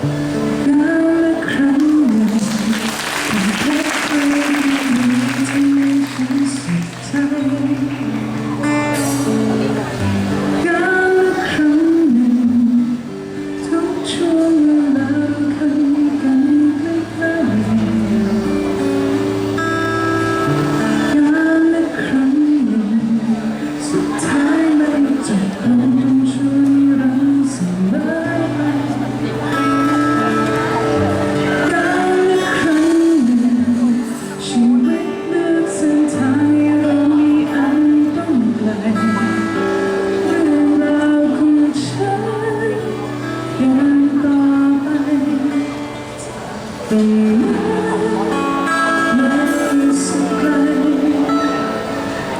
Thank you.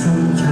สุขใ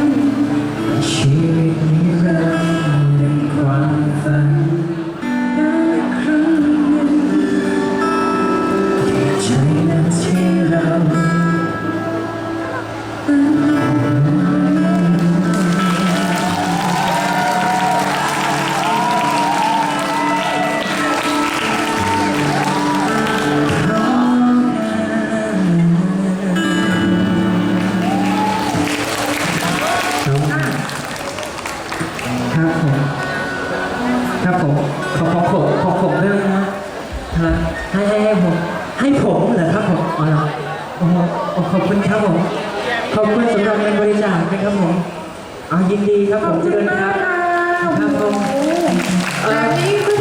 ครับผมครับผมขอขอผมของผมได้ไหมครับให้ให้ให้ผมให้ผมเหรอครับผมอ๋อเหรอโอ้อ้ขอบคุณครับผมขอบคุณสำหรับเงินบริจาคนะครับผมอ๋อยินดีครับผมเชิญครับครับผม แบบนี้คือ